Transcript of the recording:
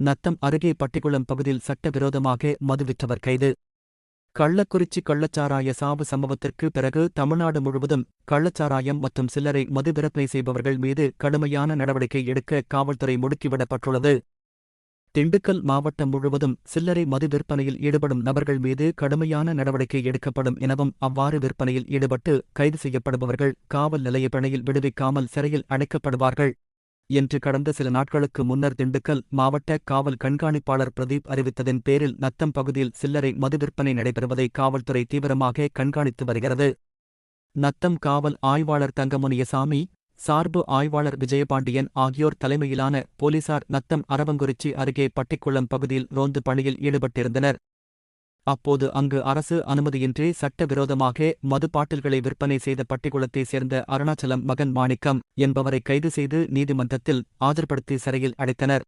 நத்தம் அருகே பட்டிக்குளம் பகுதியில் சட்டவிரோதமாக மது விற்றவர் கைது. கள்ளக்குறிச்சி கள்ளச்சாராய சாவு சம்பவத்திற்கு பிறகு தமிழ்நாடு முழுவதும் கள்ளச்சாராயம் மற்றும் சில்லறை மது விற்பனை செய்பவர்கள் மீது கடுமையான நடவடிக்கை எடுக்க காவல்துறை முடுக்கிவிடப்பட்டுள்ளது. திண்டுக்கல் மாவட்டம் முழுவதும் சில்லறை மது விற்பனையில் ஈடுபடும் நபர்கள் மீது கடுமையான நடவடிக்கை எடுக்கப்படும் எனவும் அவ்வாறு விற்பனையில் ஈடுபட்டு கைது செய்யப்படுபவர்கள் காவல் நிலைய பிணையில் விடுவிக்காமல் சிறையில் அடைக்கப்படுவார்கள். என்று கடந்த சில நாட்களுக்கு முன்னர் திண்டுக்கல் மாவட்ட காவல் கண்காணிப்பாளர் பிரதீப் அறிவித்ததன் பேரில் நத்தம் பகுதியில் சில்லறை மது விற்பனை நடைபெறுவதை காவல்துறை தீவிரமாக கண்காணித்து வருகிறது. நத்தம் காவல் ஆய்வாளர் தங்கமுனியசாமி சார்பு ஆய்வாளர் விஜயபாண்டியன் ஆகியோர் தலைமையிலான போலீசார் நத்தம் அரவங்குறிச்சி அருகே பட்டிக்குளம் பகுதியில் ரோந்து பணியில் ஈடுபட்டிருந்தனர். அப்போது அங்கு அரசு அனுமதியின்றி சட்டவிரோதமாக மது பாட்டில்களை விற்பனை செய்த பட்டிக்குளத்தைச் சேர்ந்த அருணாச்சலம் மகன் மாணிக்கம் என்பவரை கைது செய்து நீதிமன்றத்தில் ஆஜர்படுத்தி சிறையில் அடைத்தனர்.